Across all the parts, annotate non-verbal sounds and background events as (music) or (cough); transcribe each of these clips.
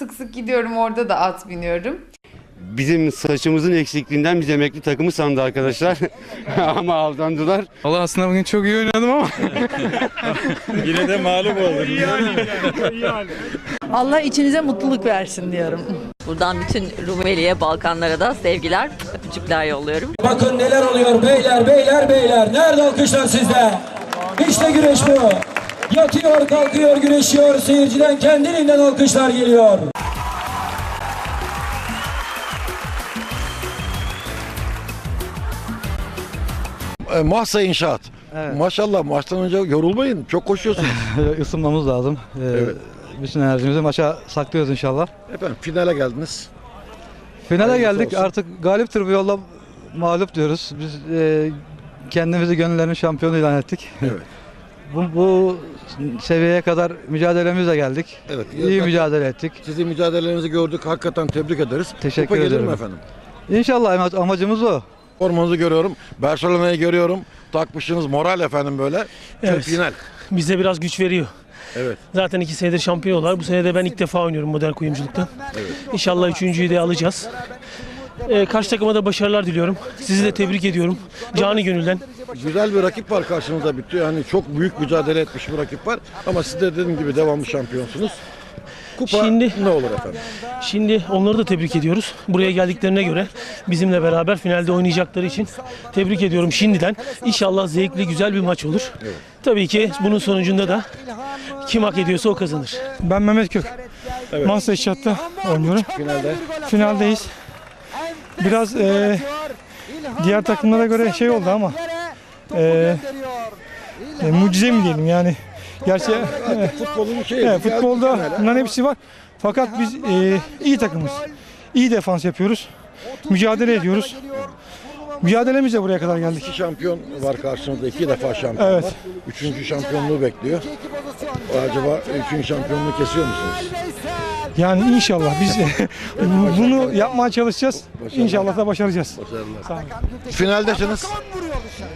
Sık sık gidiyorum orada da at biniyorum. Bizim saçımızın eksikliğinden biz emekli takımı sandı arkadaşlar. (laughs) Ama aldandılar. Valla aslında bugün çok iyi oynadım ama (laughs) Yine de mağlup olduk. Allah içinize mutluluk versin diyorum. Buradan bütün Rumeli'ye, Balkanlara da sevgiler, öpücükler yolluyorum. Bakın neler oluyor beyler beyler beyler. Nerede alkışlar sizde? İşte güreş bu. Yatıyor kalkıyor güreşiyor. Seyirciden kendiliğinden alkışlar geliyor. E, Mahsa İnşaat. Maşallah maçtan önce yorulmayın. Çok koşuyorsunuz. (laughs) ısınmamız lazım. Ee, Evet. Bütün enerjimizi maça saklıyoruz inşallah. Efendim finale geldiniz. Finale Hayırlısı geldik. olsun. Artık galiptir bu yolla mağlup diyoruz. Biz e, kendimizi gönüllerin şampiyonu ilan ettik. Evet. Bu, bu seviyeye kadar mücadelemizle geldik. Evet. İyi mücadele ettik. Sizin mücadelelerinizi gördük. Hakikaten tebrik ederiz. Teşekkür Kupa gelir ederim. mi efendim? İnşallah ama- amacımız o. Formanızı görüyorum. Barcelona'yı görüyorum. Takmışsınız moral efendim böyle. Evet. Final. Bize biraz güç veriyor. Evet. Zaten iki senedir şampiyonlar. Bu sene de ben ilk defa oynuyorum modern kuyumculukta. İnşallah üçüncüyü de alacağız. Ee, karşı takıma da başarılar diliyorum. Sizi de tebrik ediyorum. Cani gönülden. Güzel bir rakip var karşınızda bitiyor. Yani çok büyük mücadele etmiş bir rakip var. Ama siz de dediğim gibi devamlı şampiyonsunuz. Kupa Şimdi- ne olur efendim? Şimdi onları da tebrik ediyoruz. Buraya geldiklerine göre bizimle beraber finalde oynayacakları için tebrik ediyorum şimdiden. İnşallah zevkli güzel bir maç olur. Tabii ki bunun sonucunda da kim hak ediyorsa o kazanır. ben Mehmet Kök. Evet. Mansa İnşaat'ta oynuyorum. Finalde. Finaldeyiz. Biraz e, diğer takımlara göre şey oldu ama e, e, mucize mi diyelim yani. Gerçi e, Futbolun. Evet, geldik futbolda bunların hepsi var. Fakat biz e, iyi takımız. İyi defans yapıyoruz. Mücadele ediyoruz. Mücadelemizle buraya kadar geldik. İki şampiyon var karşınızda. iki defa şampiyon Evet. var. Üçüncü şampiyonluğu bekliyor. Acaba üçüncü şampiyonluğu kesiyor musunuz? Yani inşallah biz (laughs) bunu yapmaya çalışacağız. İnşallah da başaracağız. Başarılar. Finaldesiniz.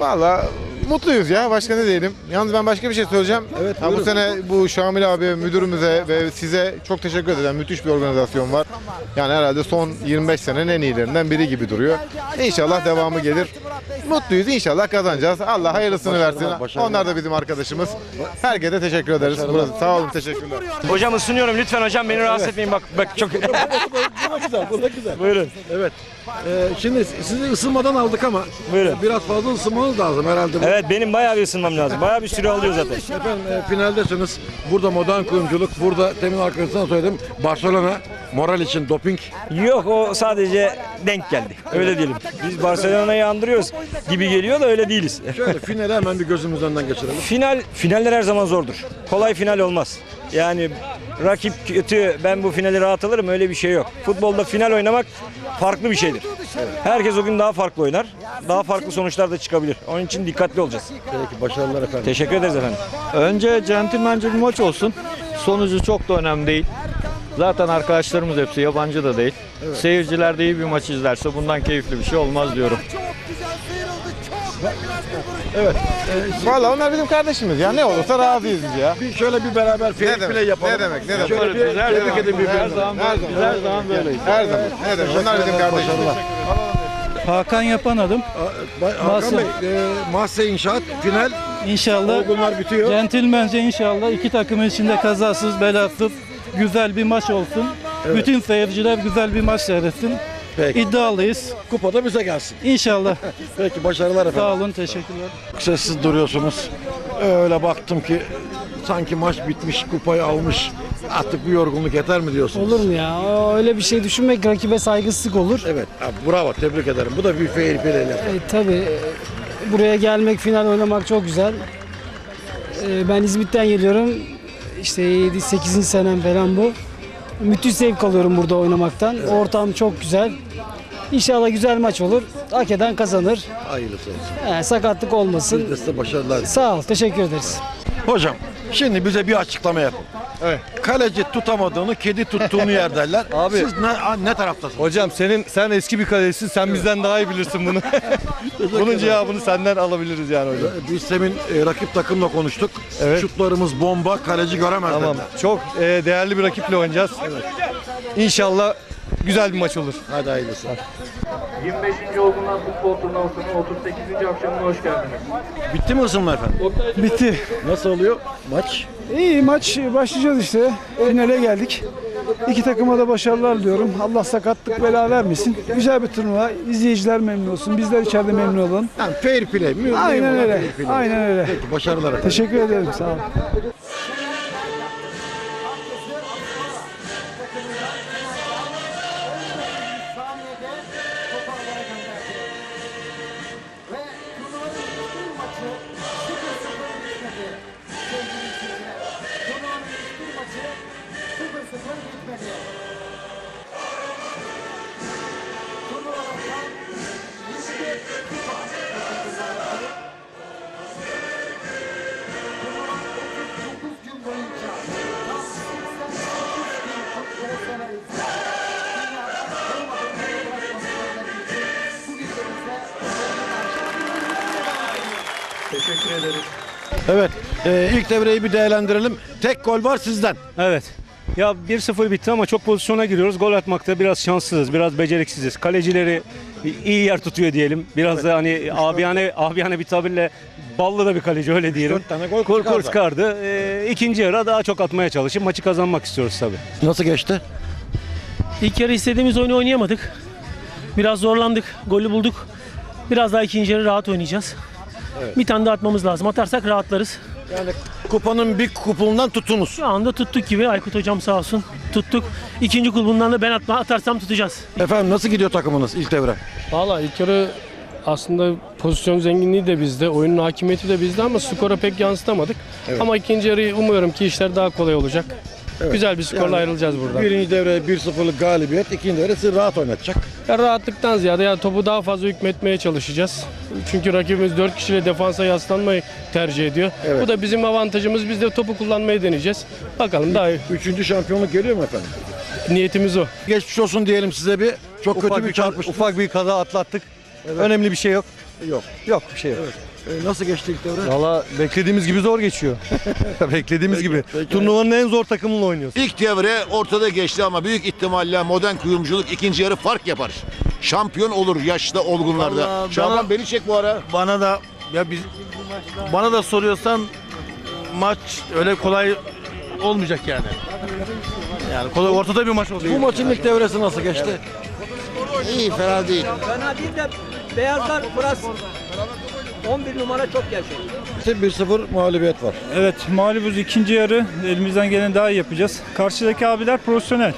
Valla mutluyuz ya başka ne diyelim. Yalnız ben başka bir şey söyleyeceğim. Evet, Ha, bu buyurun. sene bu Şamil abi müdürümüze ve size çok teşekkür ederim. Müthiş bir organizasyon var. Yani herhalde son 25 senenin en iyilerinden biri gibi duruyor. İnşallah devamı gelir. Mutluyuz inşallah kazanacağız. Allah hayırlısını versin. Onlar da bizim arkadaşımız. Herkese teşekkür ederiz. Başarılar. Sağ olun teşekkürler. Hocam ısınıyorum lütfen hocam beni rahatsız etmeyin bak bak çok Bu da güzel, bu da güzel. buyurun. Evet. Ee, şimdi sizi ısınmadan aldık ama Buyurun. biraz fazla ısınmanız lazım herhalde. Bu. Evet benim bayağı bir ısınmam lazım. Bayağı bir süre alıyor zaten. Efendim e, finaldesiniz. Burada modern kuyumculuk, burada temin arkadaşına söyledim. Barcelona moral için doping. Yok o sadece denk geldi. Öyle diyelim. Biz Barcelona'yı andırıyoruz gibi geliyor da öyle değiliz. Şöyle finale hemen bir gözümüz önünden geçirelim. Final finaller her zaman zordur. Kolay final olmaz. Yani rakip kötü ben bu finali rahat alırım öyle bir şey yok. Futbolda final oynamak farklı bir şeydir. Herkes o gün daha farklı oynar. Daha farklı sonuçlar da çıkabilir. Onun için dikkatli olacağız. Peki başarılar efendim. Teşekkür ederiz efendim. Önce centilmence bir maç olsun. Sonucu çok da önemli değil. Zaten arkadaşlarımız hepsi yabancı da değil. Seyirciler de iyi bir maç izlerse bundan keyifli bir şey olmaz diyorum. Valla onlar bizim kardeşimiz ya. Ne olursa razıyız biz ya. Bir şöyle bir beraber fair Ne demek, play yapalım. ne demek, ne demek. Şöyle bir tebrik edin birbirinizi. Her zaman böyleyiz. Her zaman. Ne demek? Onlar bizim kardeşimiz. Hakan yapan adım. Hakan Bey, e, Mahse İnşaat final İnşallah olgunlar bitiyor. centilmence inşallah iki takımın içinde kazasız belasız güzel bir maç olsun. Bütün seyirciler güzel bir maç seyretsin. Peki. İddialıyız. Kupada bize gelsin. İnşallah. (laughs) Peki başarılar efendim. Sağ olun, teşekkürler. Sessiz duruyorsunuz. Öyle baktım ki sanki maç bitmiş, kupayı almış. Artık bu yorgunluk yeter mi diyorsunuz? Olur mu ya? Öyle bir şey düşünmek rakibe saygısızlık olur. Evet, abi, bravo, tebrik ederim. Bu da bir fair play. E, tabii buraya gelmek, final oynamak çok güzel. E, ben İzmit'ten geliyorum. İşte 7-8. senem falan bu. Müthiş zevk alıyorum burada oynamaktan. Ortam çok güzel. İnşallah güzel maç olur. Hak eden kazanır. Hayırlısı olsun. E, sakatlık olmasın. De size başarılar. Sağ ol, teşekkür ederiz. Hocam, şimdi bize bir açıklama yapın. Evet. Kaleci tutamadığını kedi tuttuğunu yer derler. (laughs) Abi. Siz ne, ne taraftasınız? Hocam senin sen eski bir kalecisin. Sen bizden daha iyi bilirsin bunu. (laughs) Bunun cevabını senden alabiliriz yani hocam. Biz demin e, rakip takımla konuştuk. Evet. Şutlarımız bomba, kaleci göremez Tamam. dediler. Çok e, değerli bir rakiple oynayacağız. İnşallah güzel bir maç olur. Hadi hayırlısı. 25. Olgunlar Futbol Turnuvası'nın 38. akşamına hoş geldiniz. Bitti mi ısınma efendim? Bitti. Nasıl oluyor maç? İyi maç başlayacağız işte. Finale geldik. İki takıma da başarılar diliyorum. Allah sakatlık bela vermesin. Güzel bir turnuva. İzleyiciler memnun olsun. Bizler içeride memnun olalım. Yani fair play. Mühim Aynen olan öyle. fair play. Aynen öyle. Peki başarılar efendim. Teşekkür ederim. Sağ olun. Evet. e, ilk devreyi bir değerlendirelim. Tek gol var sizden. Evet. Ya 1-0 bitti ama çok pozisyona giriyoruz. Gol atmakta biraz şanssızız, biraz beceriksiziz. Kalecileri iyi yer tutuyor diyelim. Biraz da hani abiyane, abiyane bir tabirle ballı da bir kaleci öyle diyelim. Dört tane gol Kor çıkardı. kor çıkardı. Ee, ikinci yarı daha çok atmaya çalışıp maçı kazanmak istiyoruz tabii. Nasıl geçti? İlk yarı istediğimiz oyunu oynayamadık. Biraz zorlandık. Golü bulduk. Biraz daha ikinci yarı rahat oynayacağız. Bir tane daha atmamız lazım. Atarsak rahatlarız. Yani kupanın bir kupundan tutunuz. Şu anda tuttuk gibi. Aykut hocam sağ olsun. Tuttuk. İkinci kulbundan da ben atma, atarsam tutacağız. Efendim nasıl gidiyor takımınız ilk devre? Valla ilk yarı aslında pozisyon zenginliği de bizde, oyunun hakimiyeti de bizde ama skora pek yansıtamadık. Ama ikinci yarı umuyorum ki işler daha kolay olacak. Güzel bir skorla Yani ayrılacağız buradan. Birinci devre 1-0'lık galibiyet, ikinci devre sizi rahat oynatacak. Ya rahatlıktan ziyade ya topu daha fazla hükmetmeye çalışacağız. Çünkü rakibimiz 4 kişiyle defansa yaslanmayı tercih ediyor. Evet. Bu da bizim avantajımız. Biz de topu kullanmayı deneyeceğiz. Bakalım daha iyi. Üçüncü şampiyonluk geliyor mu efendim? Niyetimiz o. Geçmiş olsun diyelim size bir. Çok Ufak kötü bir çarpışma. ufak bir kaza atlattık. Önemli bir şey yok. Yok. Yok bir şey yok. Ee, nasıl geçti ilk devre? Valla beklediğimiz gibi zor geçiyor. (laughs) beklediğimiz gibi. Turnuvanın en zor takımıyla oynuyoruz. İlk devre ortada geçti ama büyük ihtimalle modern kuyumculuk ikinci yarı fark yapar. Şampiyon olur yaşlı olgunlarda. Vallahi Şaban bana- beni çek bu ara. Bana da ya biz bana da soruyorsan maç öyle kolay olmayacak yani. Yani kolay ortada bir maç olacak. Bu maçın ilk devresi nasıl geçti? İyi fena değil. Fena değil de beyazlar burası 11 numara çok gerçek. 1-0 mağlubiyet var. Evet mağlubuz ikinci yarı. Elimizden gelen daha iyi yapacağız. Karşıdaki abiler profesyonel.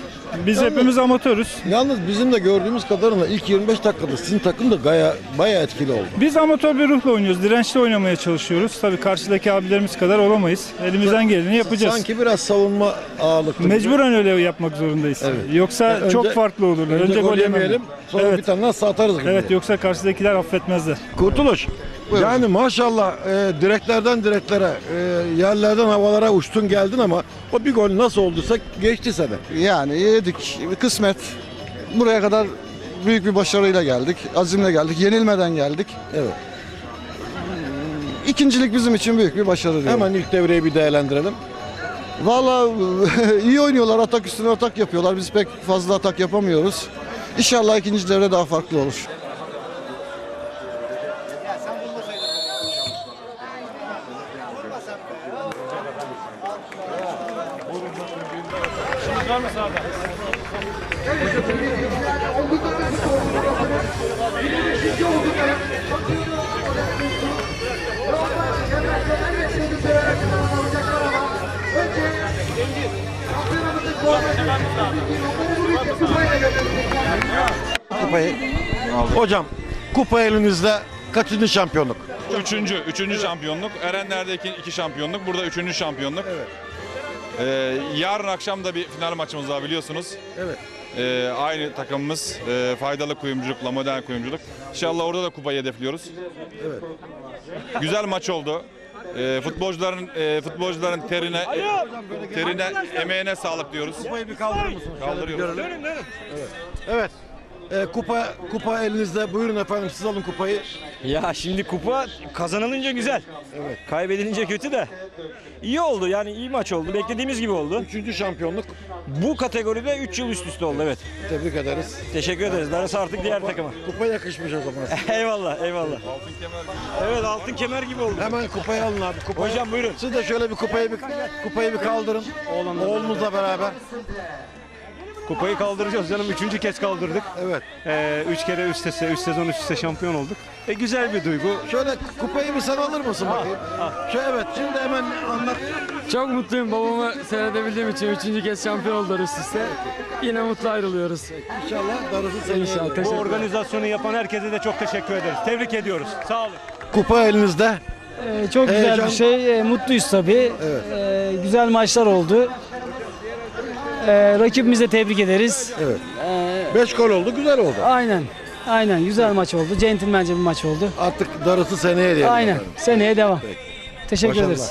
Biz hepimiz amatörüz. Yalnız bizim de gördüğümüz kadarıyla ilk 25 dakikada sizin takım da gaya, bayağı etkili oldu. Biz amatör bir ruhla oynuyoruz. Dirençli oynamaya çalışıyoruz. Tabii karşıdaki abilerimiz kadar olamayız. Elimizden geleni yapacağız. Sanki biraz savunma ağırlıklı. Mecburen öyle yapmak zorundayız. Evet. Yoksa Yani önce- çok farklı olur. Önce, gol yemeyelim, sonra Evet. bir tane nasıl atarız gibi. Evet yoksa karşıdakiler affetmezler. Kurtuluş. Yani maşallah e, direklerden direklere, e, yerlerden havalara uçtun geldin ama o bir gol nasıl olduysa geçti seni. Yani yedik. Kısmet. Buraya kadar büyük bir başarıyla geldik. Azimle geldik. Yenilmeden geldik. Evet. İkincilik bizim için büyük bir başarı diyorum. Hemen ilk devreyi bir değerlendirelim. Valla (laughs) iyi oynuyorlar. Atak üstüne atak yapıyorlar. Biz pek fazla atak yapamıyoruz. İnşallah ikinci devre daha farklı olur. Kupa elinizde kaçıncı şampiyonluk? Üçüncü, üçüncü şampiyonluk. Erenler'deki iki şampiyonluk, burada üçüncü şampiyonluk. Ee, yarın akşam da bir final maçımız var biliyorsunuz. Evet. Ee, aynı takımımız e, faydalı kuyumculukla modern kuyumculuk. İnşallah orada da kupayı hedefliyoruz. Evet. Güzel maç oldu. E, futbolcuların e, futbolcuların terine terine emeğine sağlık diyoruz. Kupayı bir kaldırır mısınız? Kaldırıyoruz. görelim. Evet. Evet. E, kupa kupa elinizde. Buyurun efendim siz alın kupayı. Ya şimdi kupa kazanılınca güzel. Evet. Kaybedilince kötü de. İyi oldu yani iyi maç oldu. Beklediğimiz gibi oldu. Üçüncü şampiyonluk. Bu kategoride 3 yıl üst üste oldu evet. Tebrik ederiz. Teşekkür ederiz. Darısı artık diğer takıma. Kupa yakışmış o zaman. (laughs) eyvallah eyvallah. Evet altın kemer gibi oldu. Hemen kupayı alın abi. Kupayı. Hocam buyurun. Siz de şöyle bir kupayı bir kupayı bir kaldırın. Oğlunuzla beraber. Kupayı kaldıracağız canım. Üçüncü kez kaldırdık. Evet. Ee, üç kere üst üste, üst sezon üst üste şampiyon olduk. E, güzel bir duygu. Şöyle kupayı bir sen alır mısın bakayım? Şöyle evet şimdi hemen anlat. Çok mutluyum babamı seyredebildiğim için. Üçüncü kez şampiyon oldular üst üste. Yine mutlu ayrılıyoruz. İnşallah darısı senin İnşallah. Bu Teşekkürler. organizasyonu yapan herkese de çok teşekkür ederiz. Tebrik ediyoruz. Sağ olun. Kupa elinizde. Ee, çok güzel Heyecan. bir şey. Ee, mutluyuz tabii. Evet. Ee, güzel maçlar oldu. Ee, rakibimize tebrik ederiz. Evet. Ee, Beş gol oldu güzel oldu. aynen. Aynen güzel maç oldu. Centilmence bir maç oldu. Artık darısı seneye diyelim. Aynen. efendim. Seneye devam. Teşekkür Başarılar. ederiz.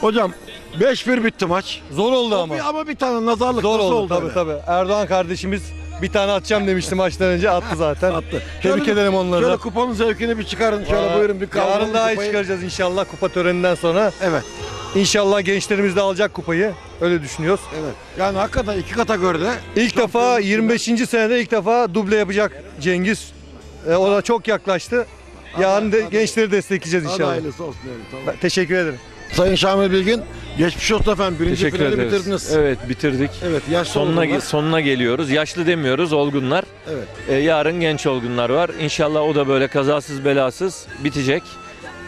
Hocam 5-1 bitti maç. Zor oldu O ama. bir- ama bir tane nazarlık Zor nasıl oldu tabii öyle? tabii. Erdoğan kardeşimiz bir tane atacağım demişti maçtan önce attı zaten. Attı. Tebrik Şöyle- ederim onları Şöyle da. kupanın zevkini bir çıkarın. Şöyle Aa, buyurun bir kaldırın Yarın daha iyi kupayı. çıkaracağız inşallah kupa töreninden sonra. Evet. İnşallah gençlerimiz de alacak kupayı. Öyle düşünüyoruz. Evet. Yani hakikaten iki kategoride İlk defa 25. senede ilk defa duble yapacak Cengiz. E, o da çok yaklaştı. Yarın de, gençleri destekleyeceğiz Hadi inşallah. hayırlısı olsun diyelim. Tamam. Ben Teşekkür ederim. Sayın Şamil Bilgin geçmiş olsun efendim. Birinci Teşekkür finali ederiz. bitirdiniz. Evet bitirdik. Evet yaşlı Sonuna olgunlar. sonuna geliyoruz. Yaşlı demiyoruz, olgunlar. Evet. Ee, yarın genç olgunlar var. İnşallah o da böyle kazasız belasız bitecek.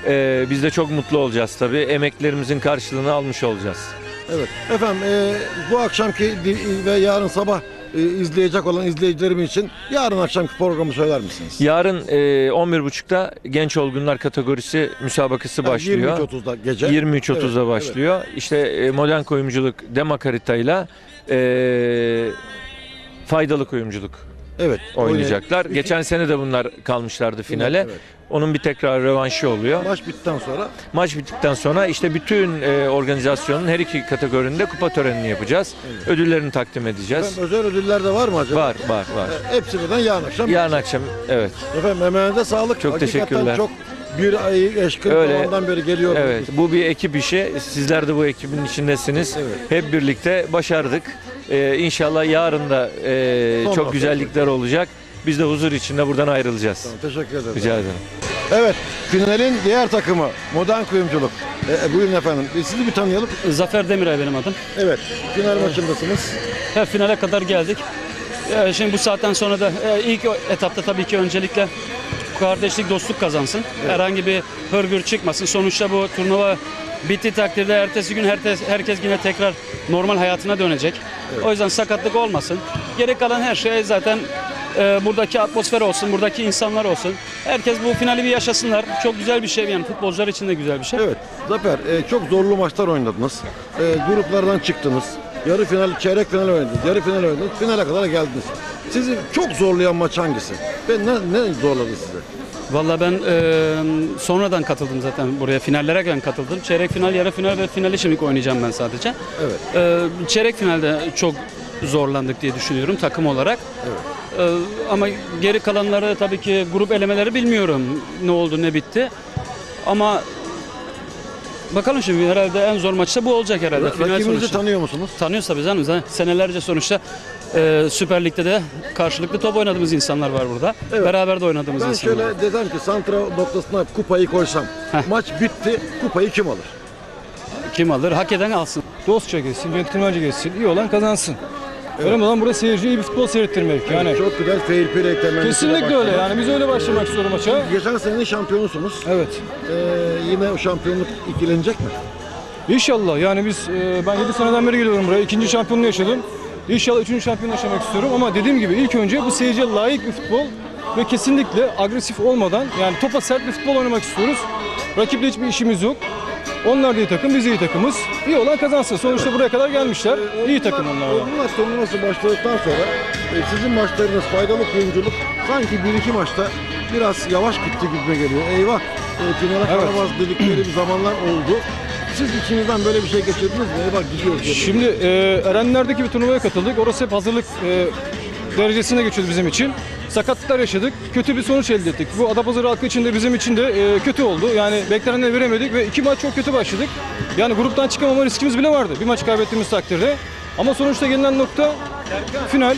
Ee, biz de çok mutlu olacağız tabii. Emeklerimizin karşılığını almış olacağız. Evet. Efendim e, bu akşamki di- ve yarın sabah e, izleyecek olan izleyicilerim için yarın akşamki programı söyler misiniz? Yarın e, 11.30'da genç olgunlar kategorisi müsabakası başlıyor. 23.30'da gece. 23.30'da Evet, başlıyor. İşte e, modern kuyumculuk demak haritayla e, faydalı kuyumculuk Evet. oynayacaklar. oynay- Geçen sene de bunlar kalmışlardı finale. Evet. Onun bir tekrar rövanşı oluyor. Maç bittikten sonra Maç bittikten sonra işte bütün e, organizasyonun her iki kategorinde kupa törenini yapacağız. Ödüllerini takdim edeceğiz. efendim, özel ödüller de var mı acaba? Var, var, var. E, hepsi birden yarın akşam. Yarın akşam evet. Efendim emeğinize sağlık. Çok Hakikaten teşekkürler. çok bir ay eşkın Öyle. falandan beri geliyor. Evet, bu bir ekip işi. Sizler de bu ekibin içindesiniz. Hep birlikte başardık. Ee, inşallah yarın da e, çok güzellikler olacak. Biz de huzur içinde buradan ayrılacağız. Teşekkür ederim. Rica ederim. Evet, finalin diğer takımı Modern Kuyumculuk. E, buyurun efendim. E, sizi bir tanıyalım. Zafer Demiray benim adım. Evet, final maçındasınız. Her finale kadar geldik. Ee, Şimdi bu saatten sonra da e, ilk etapta tabii ki öncelikle kardeşlik, dostluk kazansın. Herhangi bir hırgür çıkmasın. Sonuçta bu turnuva bitti takdirde ertesi gün herkes, herkes yine tekrar normal hayatına dönecek. O yüzden sakatlık olmasın. Geri kalan her şey zaten e, buradaki atmosfer olsun, buradaki insanlar olsun. Herkes bu finali bir yaşasınlar. Çok güzel bir şey yani futbolcular için de güzel bir şey. Evet, Zafer e, çok zorlu maçlar oynadınız. E, gruplardan çıktınız. Yarı final, çeyrek final oynadınız. Yarı final oynadınız. Finale kadar geldiniz. Sizi çok zorlayan maç hangisi? Ve ne, ne zorladı sizi? Valla ben e, sonradan katıldım zaten buraya. Finallere ben katıldım. Çeyrek final, yarı final ve finali şimdi oynayacağım ben sadece. Evet. E, çeyrek finalde çok zorlandık diye düşünüyorum takım olarak. Evet. E, ama geri kalanları tabii ki grup elemeleri bilmiyorum ne oldu ne bitti. Ama bakalım şimdi herhalde en zor maç da bu olacak herhalde. Evet, Final rakibinizi sonuçta. tanıyor musunuz? Tanıyoruz tabii canım. Senelerce sonuçta e, Süper Lig'de de karşılıklı top oynadığımız insanlar var burada. Beraber de oynadığımız Ben insanlar. şöyle desem ki santra noktasına kupayı koysam. Maç bitti, kupayı kim alır? Kim alır? Hak eden alsın. Dostça geçsin, centilmence geçsin. iyi olan kazansın. Önemli olan burada seyirciye iyi bir futbol seyrettirmek. Yani çok güzel fair play temennisiyle Kesinlikle öyle yani biz öyle başlamak istiyoruz maça. Geçen senenin şampiyonusunuz. Evet. Ee, yine o şampiyonluk ikilenecek mi? İnşallah yani biz e, ben 7 seneden beri geliyorum buraya. İkinci şampiyonluğu yaşadım. İnşallah üçüncü şampiyonluğu yaşamak istiyorum ama dediğim gibi ilk önce bu seyirciye layık bir futbol ve kesinlikle agresif olmadan yani topa sert bir futbol oynamak istiyoruz. Rakiple hiçbir işimiz yok. Onlar da iyi takım, biz de iyi takımız. İyi olan kazansın. Sonuçta buraya kadar gelmişler. İyi takım onlar. da. Olgunlar turnuvası başladıktan sonra e, sizin maçlarınız faydalı kuyumculuk sanki bir iki maçta biraz yavaş gitti gibime geliyor. Eyvah. E, finale kalamaz dedikleri bir zamanlar oldu. Siz içinizden böyle bir şey geçirdiniz mi? Eyvah gidiyoruz. diye. Şimdi e, Erenler'deki bir turnuvaya katıldık. Orası hep hazırlık e, derecesinde geçiyordu bizim için. Sakatlıklar yaşadık. Kötü bir sonuç elde ettik. Bu Adapazarı halkı için de bizim için de e, kötü oldu. Yani beklenenleri veremedik ve iki maç çok kötü başladık. Yani gruptan çıkamama riskimiz bile vardı. Bir maç kaybettiğimiz takdirde. Ama sonuçta gelinen nokta final.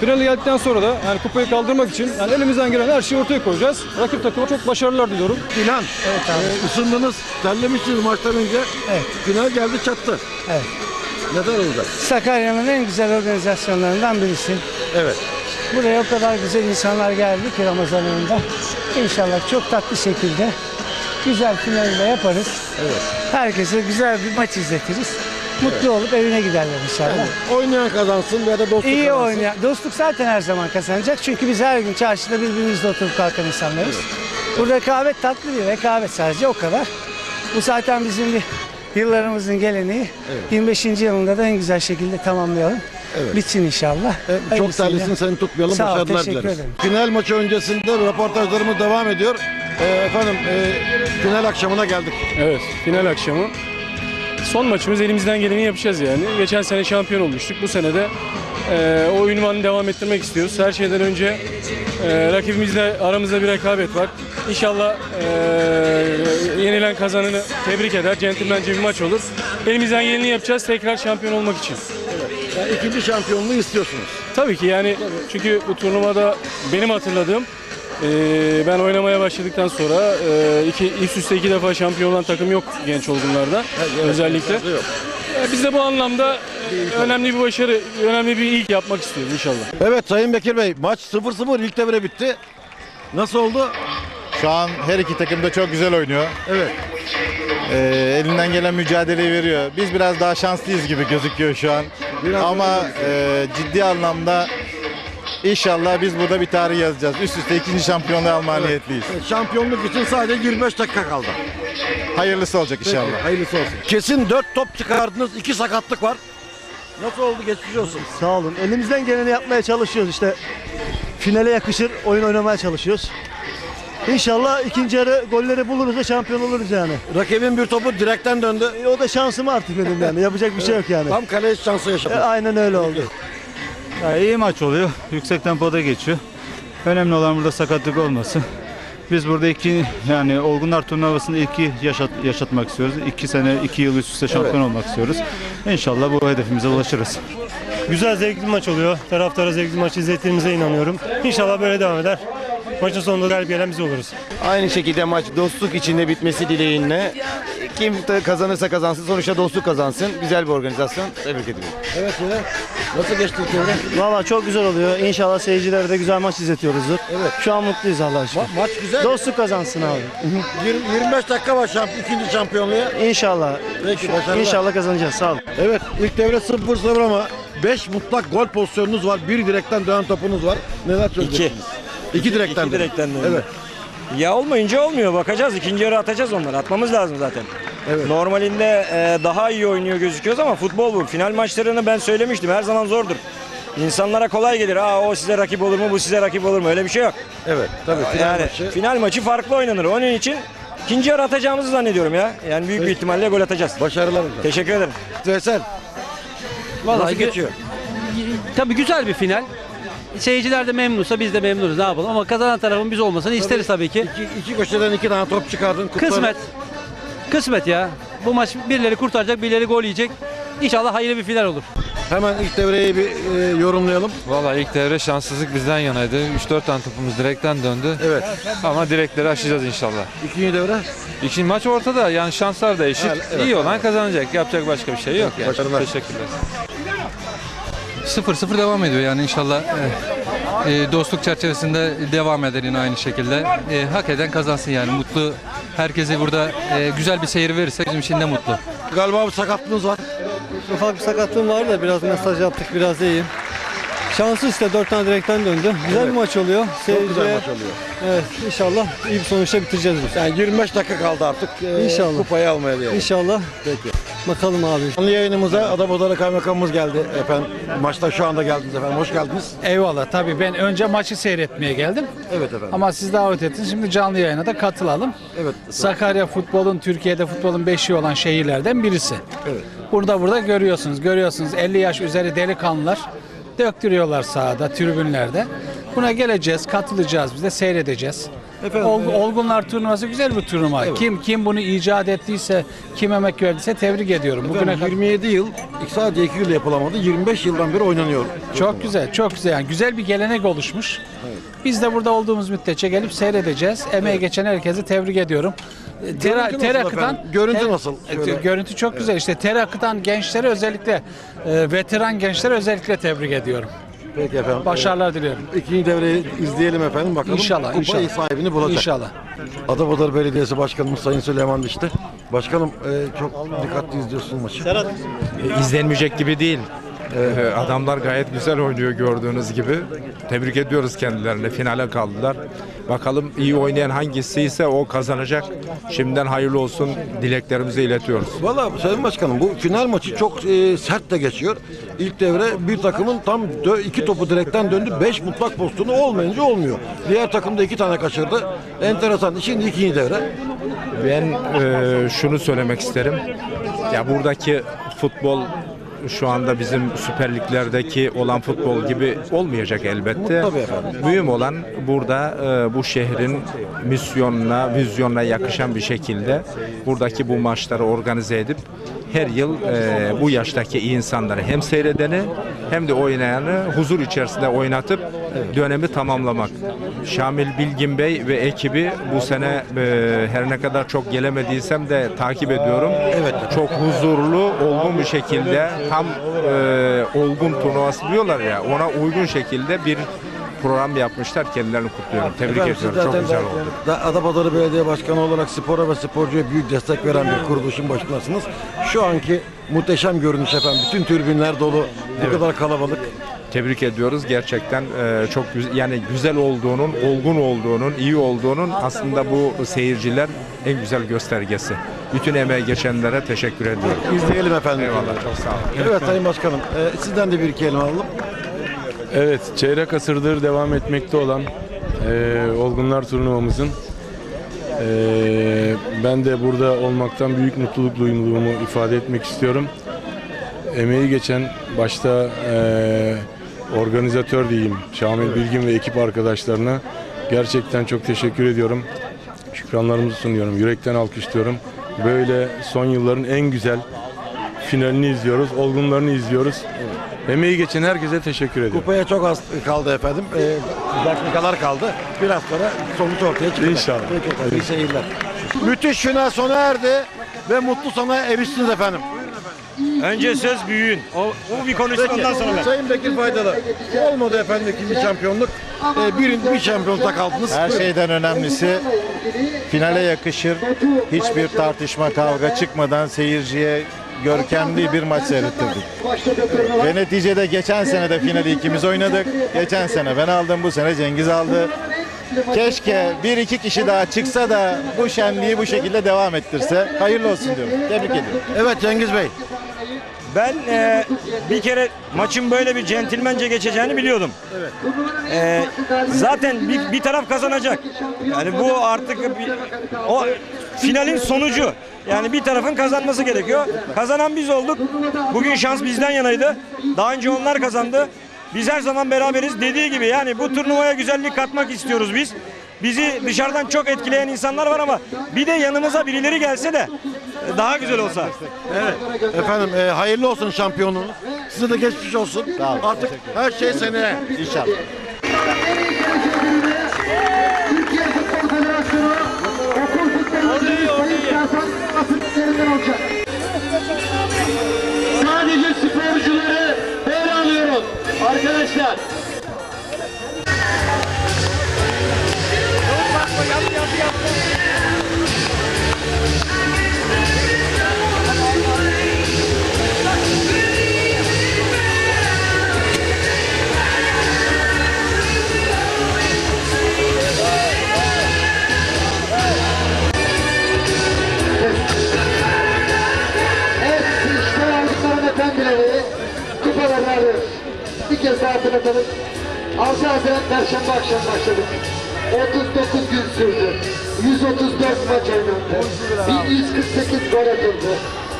Finale geldikten sonra da yani kupayı kaldırmak için yani elimizden gelen her şeyi ortaya koyacağız. Rakip takıma çok başarılar diliyorum. İlhan, e, ısındınız, terlemişsiniz maçtan önce. Evet. Final geldi çattı. Evet. Neden olacak? Sakarya'nın en güzel organizasyonlarından birisi. Evet. Buraya o kadar güzel insanlar geldi ki Ramazan ayında. İnşallah çok tatlı şekilde güzel finali de yaparız. Evet. Herkese güzel bir maç izletiriz. Mutlu olup evine giderler inşallah. Yani oynayan kazansın veya da dostluk İyi kazansın. oynayan. Dostluk zaten her zaman kazanacak. Çünkü biz her gün çarşıda birbirimizle oturup kalkan insanlarız. Bu rekabet tatlı bir rekabet sadece o kadar. Bu zaten bizim bir yıllarımızın geleneği. 25. yılında da en güzel şekilde tamamlayalım. Evet. Bitsin inşallah. Çok Hayırlısıyla. terlisin seni tutmayalım. Sağ ol, Başarılar teşekkür dileriz. ederim. Final maçı öncesinde röportajlarımız devam ediyor. E, efendim e, final akşamına geldik. Evet, final akşamı. Son maçımız elimizden geleni yapacağız yani. Geçen sene şampiyon olmuştuk. Bu sene de e, o ünvanı devam ettirmek istiyoruz. Her şeyden önce e, rakibimizle aramızda bir rekabet var. İnşallah e, yenilen kazanını tebrik eder. Centilmence bir maç olur. Elimizden geleni yapacağız tekrar şampiyon olmak için. Yani ikinci şampiyonluğu istiyorsunuz. Tabii ki yani çünkü bu turnuvada benim hatırladığım e, ben oynamaya başladıktan sonra e, iki, üst üste iki defa şampiyon olan takım yok genç olgunlarda özellikle. Yok. Biz de bu anlamda e, önemli bir başarı, önemli bir ilk yapmak istiyoruz inşallah. Evet Sayın Bekir Bey maç 0-0 ilk devre bitti. Nasıl oldu? Şu an her iki takım da çok güzel oynuyor. Evet. Ee, elinden gelen mücadeleyi veriyor. Biz biraz daha şanslıyız gibi gözüküyor şu an. Biraz Ama e, ciddi anlamda inşallah biz burada bir tarih yazacağız. Üst üste ikinci şampiyonluğu niyetliyiz. Evet, Şampiyonluk için sadece 25 dakika kaldı. Hayırlısı olacak inşallah. Peki, hayırlısı olsun. Kesin 4 top çıkardınız, 2 sakatlık var. Nasıl oldu geçmiş olsun. Sağ olun. Elimizden geleni yapmaya çalışıyoruz işte. Finale yakışır oyun oynamaya çalışıyoruz. İnşallah ikinci yarı golleri buluruz da şampiyon oluruz yani. Rakibin bir topu direkten döndü. E, o da şansım artık benim yani. Yapacak bir şey yok yani. Tam kaleye şansı E, yaşadın. aynen öyle oldu. Ya iyi maç oluyor. Yüksek tempoda geçiyor. Önemli olan burada sakatlık olmasın. Biz burada iki yani olgunlar turnuvasında iki yaşat, yaşatmak istiyoruz. İki sene, iki yıl üst üste şampiyon Evet. olmak istiyoruz. İnşallah bu hedefimize ulaşırız. Güzel zevkli maç oluyor. Taraftara zevkli maç izlettiğimize inanıyorum. İnşallah böyle devam eder. Maçın sonunda galip gelen biz oluruz. Aynı şekilde maç dostluk içinde bitmesi dileğiyle. Kim kazanırsa kazansın. Sonuçta dostluk kazansın. Güzel bir organizasyon. Tebrik ediyorum. Evet öyle. Nasıl geçti ilk devre? Valla çok güzel oluyor. İnşallah seyircilere de güzel maç izletiyoruzdur. Evet. Şu an mutluyuz Allah'a şükür. maç güzel. Dostluk kazansın abi. (laughs) 20 25 dakika var şamp ikinci şampiyonluğa. İnşallah. Peki başarılar. İnşallah kazanacağız. Sağ olun. Evet ilk devre 0-0 ama 5 mutlak gol pozisyonunuz var. Bir direkten dönen topunuz var. Neler söyleyeceksiniz? İki direkten İki dönen. direkten döndü. Evet. Ya olmayınca olmuyor. Bakacağız. İkinci yarı atacağız onları. Atmamız lazım zaten. Normalinde e, daha iyi oynuyor gözüküyoruz ama futbol bu. Final maçlarını ben söylemiştim. Her zaman zordur. İnsanlara kolay gelir. Aa o size rakip olur mu? Bu size rakip olur mu? Öyle bir şey yok. Evet. Tabii final yani maçı. final maçı farklı oynanır. Onun için ikinci yarı atacağımızı zannediyorum ya. Yani büyük bir ihtimalle gol atacağız. Başarılar. Teşekkür ederim. Veysel. Vallahi Nasıl geçiyor? Tabii güzel bir final. Seyirciler de memnunsa biz de memnunuz. Ne yapalım ama kazanan tarafın biz olmasını isteriz tabii ki. İki, iki köşeden iki tane top çıkardın. kutlarım. Kısmet. Kısmet ya. Bu maç birileri kurtaracak, birileri gol yiyecek. İnşallah hayırlı bir final olur. Hemen ilk devreyi bir e, yorumlayalım. Valla ilk devre şanssızlık bizden yanaydı. 3-4 tane topumuz direkten döndü. Evet. Ama direkleri aşacağız inşallah. İkinci devre? İkinci maç ortada yani şanslar da eşit. Evet, evet. İyi olan kazanacak. Yapacak başka bir şey yok yani. Başarılar. Teşekkürler. 0-0 devam ediyor yani inşallah e, dostluk çerçevesinde devam eder yine aynı şekilde. E, hak eden kazansın yani mutlu. Herkese burada e, güzel bir seyir verirse bizim için de mutlu. Galiba bir sakatlığınız var. Ufak bir sakatlığım var da biraz mesaj yaptık biraz iyiyim. Şanslı işte dört tane direkten döndü. Güzel bir maç oluyor. Çok güzel Seyirciye- maç oluyor. Evet inşallah iyi bir sonuçta bitireceğiz biz. Yani 25 dakika kaldı artık. e, İnşallah. Kupayı almaya diyelim. İnşallah. Peki. Bakalım abi. Canlı yayınımıza Adapazarı Kaymakamımız geldi efendim. Maçta şu anda geldiniz efendim. Hoş geldiniz. Eyvallah tabii ben önce maçı seyretmeye geldim. Evet efendim. Ama siz davet ettiniz. Şimdi canlı yayına da katılalım. Evet. Sakarya futbolun Türkiye'de futbolun beşiği olan şehirlerden birisi. Evet. Burada burada görüyorsunuz. Görüyorsunuz 50 yaş üzeri delikanlılar döktürüyorlar sahada, tribünlerde. Buna geleceğiz, katılacağız biz de seyredeceğiz. Efendim, Ol- e- Olgunlar turnuvası güzel bir turnuva. Evet. Kim kim bunu icat ettiyse, kim emek verdiyse tebrik ediyorum. Bugüne Efendim, kadar 27 yıl, sadece 2 yıl yapılamadı. 25 yıldan beri oynanıyor. Çok güzel, çok güzel. Yani güzel bir gelenek oluşmuş. Biz de burada olduğumuz müddetçe gelip seyredeceğiz. Emeği geçen herkesi tebrik ediyorum. E, Ter, Görüntü ter nasıl? Görüntü ter- nasıl? Şöyle- Görüntü çok güzel. İşte ter akıtan gençleri özellikle e, veteran gençleri özellikle tebrik ediyorum. Peki efendim. Başarılar diliyorum. İkinci devreyi izleyelim efendim bakalım. İnşallah, Kupa inşallah. sahibini bulacak. İnşallah. Adapazarı Belediyesi Başkanımız Sayın Süleyman Dişti. Başkanım e, çok dikkatli izliyorsun maçı. izlenmeyecek gibi değil. Ee, adamlar gayet güzel oynuyor gördüğünüz gibi. Tebrik ediyoruz kendilerini. Finale kaldılar. Bakalım iyi oynayan hangisi ise o kazanacak. Şimdiden hayırlı olsun dileklerimizi iletiyoruz. Valla Sayın Başkanım bu final maçı çok e, sert de geçiyor. İlk devre bir takımın tam dö- iki topu direkten döndü. Beş mutlak pozisyonu olmayınca olmuyor. Diğer takım da iki tane kaçırdı. Enteresan. Şimdi ikinci devre. Ben e, şunu söylemek isterim. Ya buradaki futbol şu anda bizim Süper Liglerdeki olan futbol gibi olmayacak elbette. Mühim olan burada e, bu şehrin misyonuna, vizyonuna yakışan bir şekilde buradaki bu maçları organize edip her yıl e, bu yaştaki insanları hem seyredeni hem de oynayanı huzur içerisinde oynatıp dönemi tamamlamak. Şamil Bilgin Bey ve ekibi bu sene e, her ne kadar çok gelemediysem de takip ediyorum. Evet. Çok huzurlu, olgun bir şekilde tam e, olgun turnuvası diyorlar ya ona uygun şekilde bir program yapmışlar. Kendilerini kutluyorum. Tebrik Efendim, ediyorum. Çok güzel oldu. da- Adapazarı Belediye Başkanı olarak spora ve sporcuya büyük destek veren bir kuruluşun başındasınız. Şu anki muhteşem görünüş efendim. Bütün tribünler dolu. Bu Evet. kadar kalabalık. Tebrik ediyoruz. Gerçekten e, çok güzel, yani güzel olduğunun, olgun olduğunun, iyi olduğunun aslında bu seyirciler en güzel göstergesi. Bütün emeği geçenlere teşekkür ediyorum. İzleyelim efendim. Eyvallah. Çok sağ olun. Evet Sayın Başkanım. e, sizden de bir kelime alalım. Evet, çeyrek asırdır devam etmekte olan eee, Olgunlar turnuvamızın eee, ben de burada olmaktan büyük mutluluk duyduğumu ifade etmek istiyorum. Emeği geçen başta eee, organizatör diyeyim Şamil Bilgin ve ekip arkadaşlarına gerçekten çok teşekkür ediyorum. Şükranlarımızı sunuyorum. Yürekten alkışlıyorum. Böyle son yılların en güzel finalini izliyoruz, olgunlarını izliyoruz. Emeği geçen herkese teşekkür ediyorum. Kupaya çok az kaldı efendim. E, dakikalar kaldı. Biraz sonra sonuç ortaya çıkacak. İnşallah. Peki efendim. İyi seyirler. Müthiş final sona erdi ve mutlu sona eriştiniz efendim. Önce söz büyüğün. O, o bir konuşsun ondan sonra ben. Sayın Bekir Faydalı. Olmadı efendim ikinci şampiyonluk. E, bir, bir şampiyonlukta kaldınız. Her şeyden önemlisi finale yakışır. Hiçbir tartışma, kavga çıkmadan seyirciye görkemli bir maç seyrettirdik. Ve neticede geçen sene de finali ikimiz oynadık. Geçen sene ben aldım, bu sene Cengiz aldı. Keşke bir iki kişi daha çıksa da bu şenliği bu şekilde devam ettirse. Hayırlı olsun diyorum. Tebrik ediyorum. Evet Cengiz Bey. Ben e, bir kere maçın böyle bir centilmence geçeceğini biliyordum. E, zaten bir, bir taraf kazanacak. Yani bu artık bir, o finalin sonucu. Yani bir tarafın kazanması gerekiyor. Kazanan biz olduk. Bugün şans bizden yanaydı. Daha önce onlar kazandı. Biz her zaman beraberiz. Dediği gibi yani bu turnuvaya güzellik katmak istiyoruz biz. Bizi dışarıdan çok etkileyen insanlar var ama bir de yanımıza birileri gelse de daha güzel olsa. Evet. Efendim e, hayırlı olsun şampiyonluğunuz. Size de geçmiş olsun. Artık her şey seneye. İnşallah.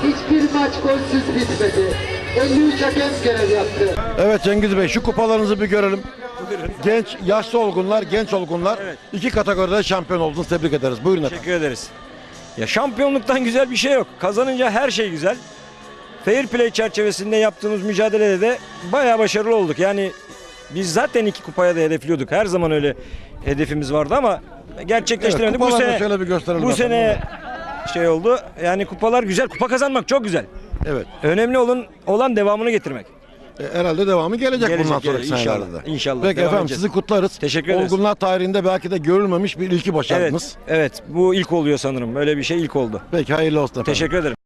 Hiçbir maç golsüz bitmedi. 53 hakem görev yaptı. Evet Cengiz Bey şu kupalarınızı bir görelim. Genç, yaşlı olgunlar, genç olgunlar iki kategoride şampiyon oldunuz. Tebrik ederiz. Buyurun efendim. Teşekkür ederiz. Ya şampiyonluktan güzel bir şey yok. Kazanınca her şey güzel. Fair play çerçevesinde yaptığımız mücadelede de bayağı başarılı olduk. Yani biz zaten iki kupaya da hedefliyorduk. Her zaman öyle hedefimiz vardı ama gerçekleştiremedik. Evet, bu sene şöyle bir gösterelim Bu sene şey oldu. Yani kupalar güzel. Kupa kazanmak çok güzel. Evet. Önemli olan olan devamını getirmek. E, herhalde devamı gelecek, Gelecek, bundan sonraki gelecek. İnşallah, senelerde. inşallah. Peki Devam efendim edeceğiz. sizi kutlarız. Teşekkür ederiz. Olgunlar tarihinde belki de görülmemiş bir ilki başardınız. Evet, evet. Bu ilk oluyor sanırım. Böyle bir şey ilk oldu. Peki hayırlı olsun efendim. Teşekkür ederim.